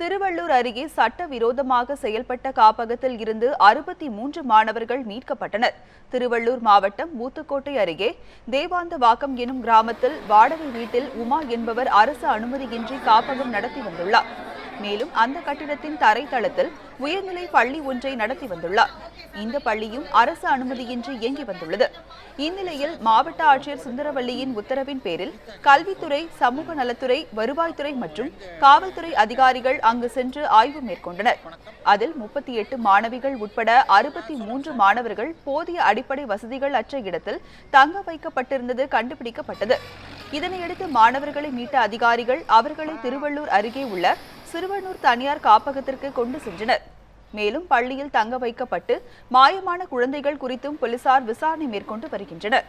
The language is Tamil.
திருவள்ளூர் அருகே சட்டவிரோதமாக செயல்பட்ட காப்பகத்தில் இருந்து அறுபத்தி மூன்று மாணவர்கள் மீட்கப்பட்டனர். திருவள்ளூர் மாவட்டம் ஊத்துக்கோட்டை அருகே தேவாந்த வாக்கம் எனும் கிராமத்தில் வாடகை வீட்டில் உமா என்பவர் அரசு அனுமதியின்றி காப்பகம் நடத்தி வந்துள்ளார். மேலும் அந்த கட்டிடத்தின் தரைத்தளத்தில் உயர்நிலை பள்ளி ஒன்றை நடத்தி வந்துள்ளார். இந்த பள்ளியும் அரசு அனுமதியின்றி இயங்கி வந்துள்ளது. இந்நிலையில் மாவட்ட ஆட்சியர் சுந்தரவல்லியின் உத்தரவின் பேரில் கல்வித்துறை சமூக நலத்துறை வருவாய்த்துறை மற்றும் காவல்துறை அதிகாரிகள் அங்கு சென்று ஆய்வு மேற்கொண்டனர். அதில் முப்பத்தி எட்டு மாணவிகள் உட்பட அறுபத்தி மூன்று மாணவர்கள் போதிய அடிப்படை வசதிகள் அற்ற இடத்தில் தங்க வைக்கப்பட்டிருந்தது கண்டுபிடிக்கப்பட்டது. இதனையடுத்து மாணவர்களை மீட்ட அதிகாரிகள் அவர்களை திருவள்ளூர் அருகே உள்ள சிறுவனூர் தனியார் காப்பகத்திற்கு கொண்டு சென்றனர். மேலும் பள்ளியில் தங்க வைக்கப்பட்டு மாயமான குழந்தைகள் குறித்தும் போலீசார் விசாரணை மேற்கொண்டு வருகின்றனர்.